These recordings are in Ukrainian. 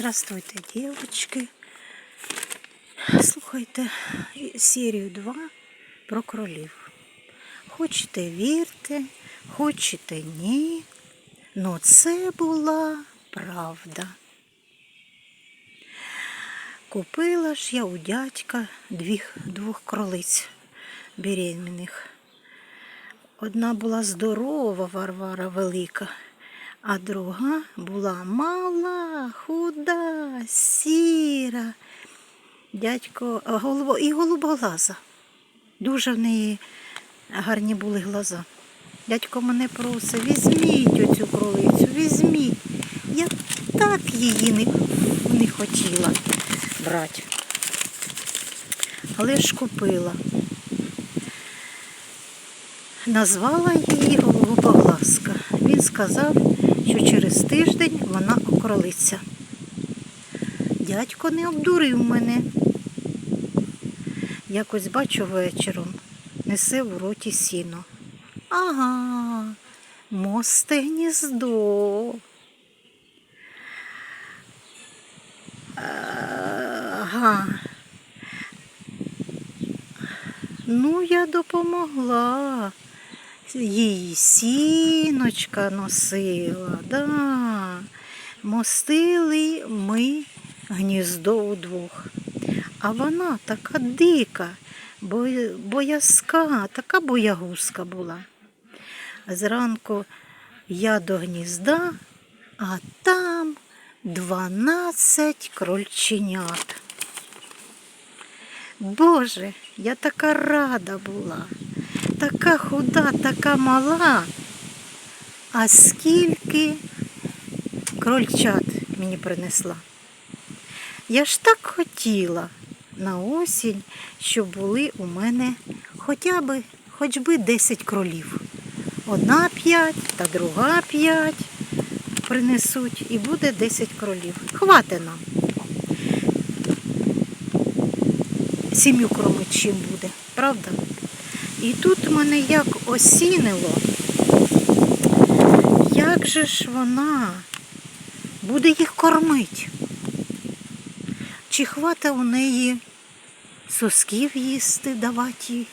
Здравствуйте, девочки. Слухайте серію 2 про кролів. Хочете вірте, хочете ні. Но це була правда. Купила ж я у дядька двіх, двох кролиць беременних. Одна була здорова, Варвара велика, а друга була мала, худа, сіра. Дядько голубо, і голубоглаза. Дуже в неї гарні були глаза. Дядько мене просить, візьміть оцю кролицю, візьміть. Я так її не, не хотіла брати. Але ж купила. Назвала її голубоглазка. Він сказав, що через тиждень вона окролиться. Дядько не обдурив мене. Якось бачу вечором, несе в роті сіно. Ага, мосте гніздо. Ага. Ну, я допомогла. Їй сіночка носила, да. Мостили ми гніздо удвох. А вона така дика, боязка, така боягузка була. Зранку я до гнізда, а там дванадцять крольченят. Боже, я така рада була, така худа, така мала. А скільки крольчат мені принесла. Я ж так хотіла на осінь, щоб були у мене хоча б, хоч би 10 кролів. Одна п'ять та друга п'ять принесуть і буде 10 кролів. Хвати нам. Сім'ю чим буде, правда? І тут мене як осінило, як же ж вона буде їх кормити? Чи хвата у неї сосків їсти, давати їй?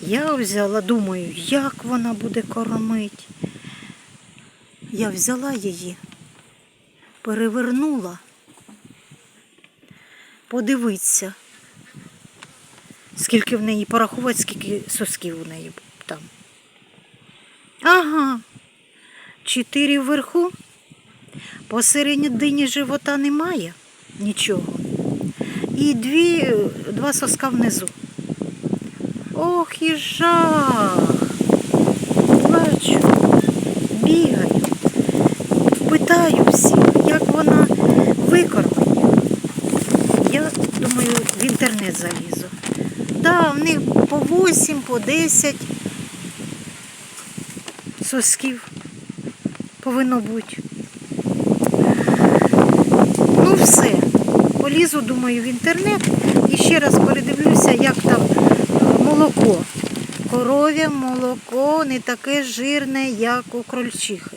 Я взяла, думаю, як вона буде кормити. Я взяла її, перевернула, подивитися, скільки в неї порахувати, скільки сосків у неї там. Ага, чотири вверху, посередині живота немає нічого. І дві, два соска внизу. Ох і жах. Плачу, бігаю, питаю всіх, як вона викормить. Я думаю, в інтернет залізу. Да, в них по 8, по 10 сосків повинно бути. Ну все. Полізу, думаю, в інтернет і ще раз передивлюся, як там е, молоко. Коров'я молоко не таке жирне, як у крольчихи.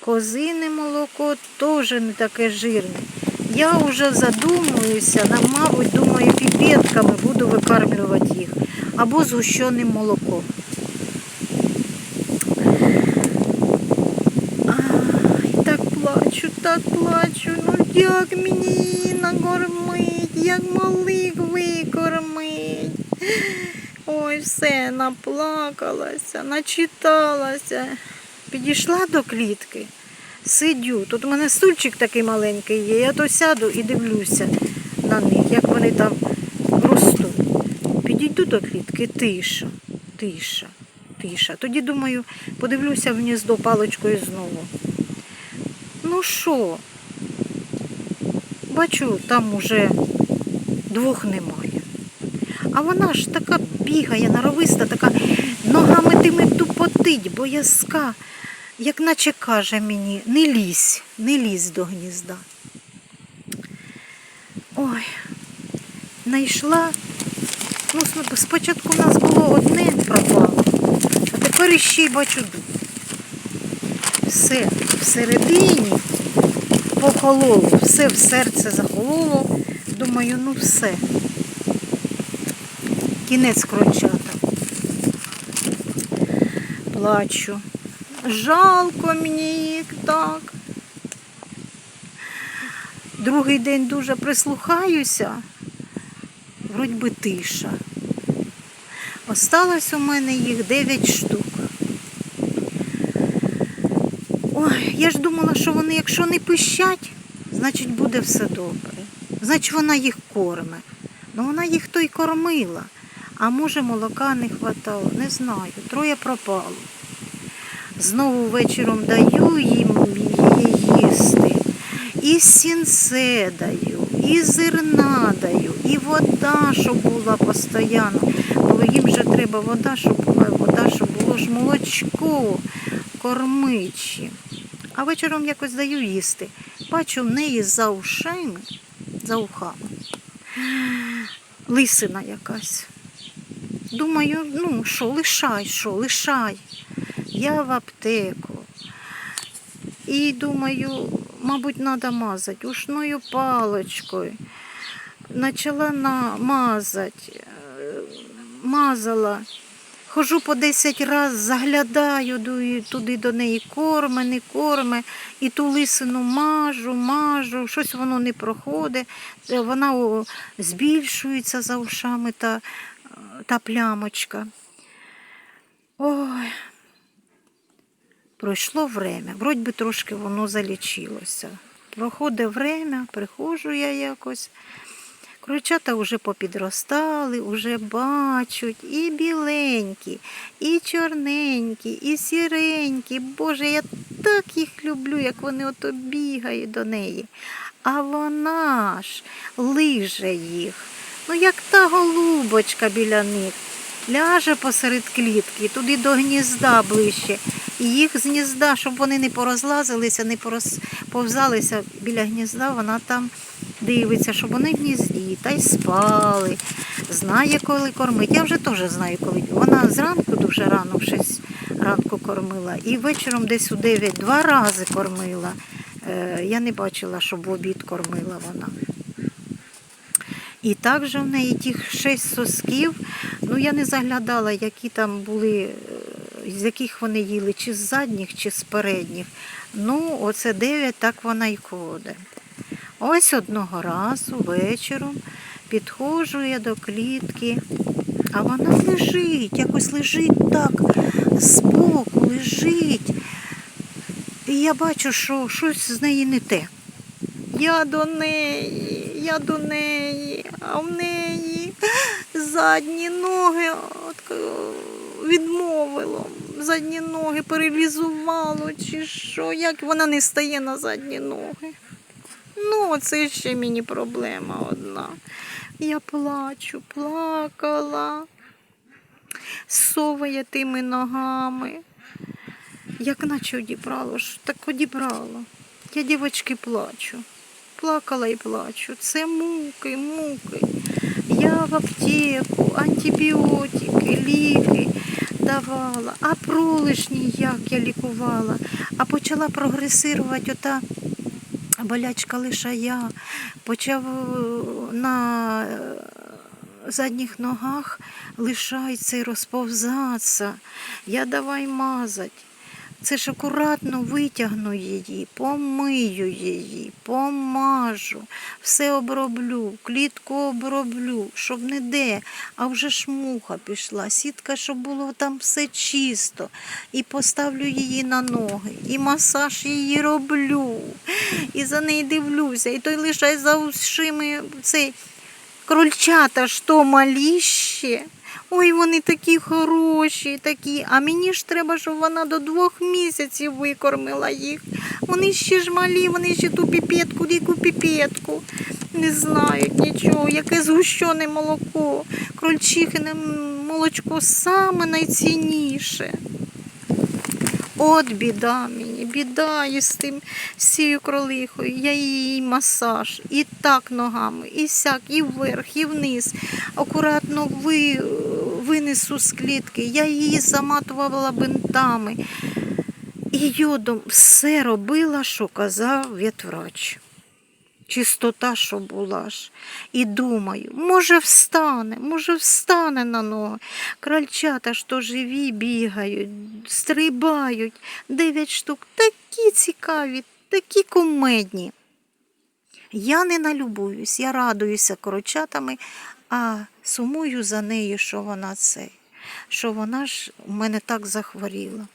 Козине молоко теж не таке жирне. Я вже задумуюся, мабуть, думаю, піпетками буду викармлювати їх. Або згущеним молоком. Ай, так плачу, так плачу. Ну як мені накормить, як малих викормить. Ой, все, наплакалася, начиталася. Підійшла до клітки, сидю. Тут у мене стульчик такий маленький є. Я то сяду і дивлюся на них, як вони там ростуть. Підійду до клітки, тиша, тиша, тиша. Тоді думаю, подивлюся в гніздо паличкою знову. Ну що? Бачу, там уже двох немає. А вона ж така бігає, норовиста, така ногами тими тупотить, боязка, як наче каже мені, не лізь, не лізь до гнізда. Ой, знайшла. Ну, спочатку в нас було одне пропало, а тепер іще й бачу. Все, всередині похололо, все в серце захололо. Думаю, ну все. Кінець крольчата. Плачу. Жалко мені їх так. Другий день дуже прислухаюся, вроді би тиша. Осталось у мене їх 9 штук. Ой, я ж думала, що вони, якщо не пищать, значить буде все добре. Значить вона їх корме. Ну вона їх то й кормила. А може молока не хватало, не знаю. Троє пропало. Знову вечором даю їм її їсти. І сінце даю, і зерна даю, і вода, щоб була постійно. Бо їм же треба вода, щоб була вода, щоб було ж молочко кормичі. А вечором якось даю їсти. Бачу в неї за ушами, за ухами. Лисина якась. Думаю, ну що, лишай, що, лишай. Я в аптеку. І думаю, мабуть, треба мазати ушною паличкою. Почала намазати, мазала. Хожу по 10 разів, заглядаю туди до неї, корме, не корме, і ту лисину мажу, мажу, щось воно не проходить. Е, Вона збільшується за ушами та, та плямочка. Ой. Пройшло время, вроді би трошки воно залічилося. Проходить время, приходжу я якось. Крольчата вже попідростали, вже бачать і біленькі, і чорненькі, і сіренькі. Боже, я так їх люблю, як вони ото бігають до неї. А вона ж лиже їх. Ну, як та голубочка біля них. Ляже посеред клітки, туди до гнізда ближче. І їх з гнізда, щоб вони не порозлазилися, не порозповзалися біля гнізда, вона там дивиться, щоб вони в гнізді та й спали. Знає, коли кормить. Я вже теж знаю, коли. Вона зранку дуже рано, в 6 ранку кормила, і вечором десь у 9 два рази кормила. Е, Я не бачила, щоб в обід кормила вона. І також в неї тих шість сосків. Ну я не заглядала, які там були, е, з яких вони їли, чи з задніх, чи з передніх. Ну, оце дев'ять, так вона й ходить. Ось одного разу вечором підходжу я до клітки, а вона лежить, якось лежить так, збоку лежить. І я бачу, що щось з неї не те. Я до неї, я до неї, а в неї задні ноги е, відмовило. Задні ноги перелізувало, чи що, як вона не стає на задні ноги. Ну, це ще мені проблема одна. Я плачу, плакала, соває тими ногами. Як наче одібрало так одібрало. Я дівочки плачу. Плакала і плачу. Це муки, муки. Я в аптеку, антибіотики, давала, а пролишні як я лікувала, а почала прогресирувати ота болячка лишая, почав е, на е, задніх ногах лишається і розповзатися. Я давай мазать. Це ж акуратно витягну її, помию її, помажу, все оброблю, клітку оброблю, щоб не де, а вже ж муха пішла, сітка, щоб було там все чисто. І поставлю її на ноги, і масаж її роблю, і за неї дивлюся, і той лишай за ушими цей крольчата то малі ще. Ой, вони такі хороші, такі. А мені ж треба, щоб вона до двох місяців викормила їх. Вони ще ж малі, вони ще ту піпетку, яку піпетку. Не знають нічого, яке згущене молоко. Крольчихине молочко саме найцінніше. От біда мені, біда із тим з цією кролихою. Я її масаж і так ногами, і сяк, і вверх, і вниз. Акуратно ви, винесу з клітки. Я її заматувала бинтами. І йодом все робила, що казав ветврач. Чистота, що була ж. І думаю, може встане, може встане на ноги. Крольчата ж то живі бігають, стрибають, дев'ять штук, такі цікаві, такі кумедні. Я не налюбуюсь, я радуюся крольчатами, а сумую за нею, що вона цей, що вона ж у мене так захворіла.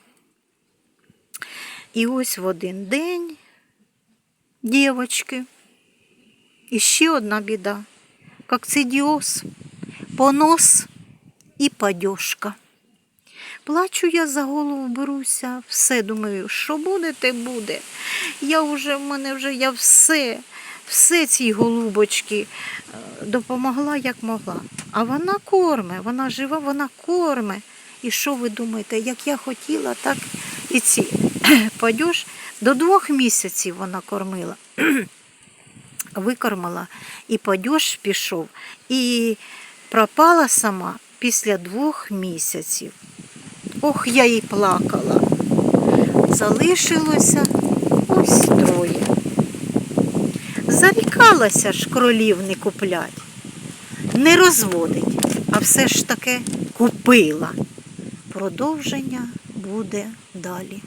І ось в один день, дівочки, і ще одна біда. Кокцидіоз, понос і падьошка. Плачу я за голову беруся, все думаю, що буде, те буде. Я вже, в мене вже я все, все цій голубочки е, допомогла як могла. А вона корме, вона жива, вона корме. І що ви думаєте, як я хотіла, так і ці падьош до двох місяців вона кормила. Викормила, і падьош пішов, і пропала сама після двох місяців. Ох, я їй плакала. Залишилося ось троє. Зарікалася ж кролів не куплять, не розводить, а все ж таки купила. Продовження буде далі.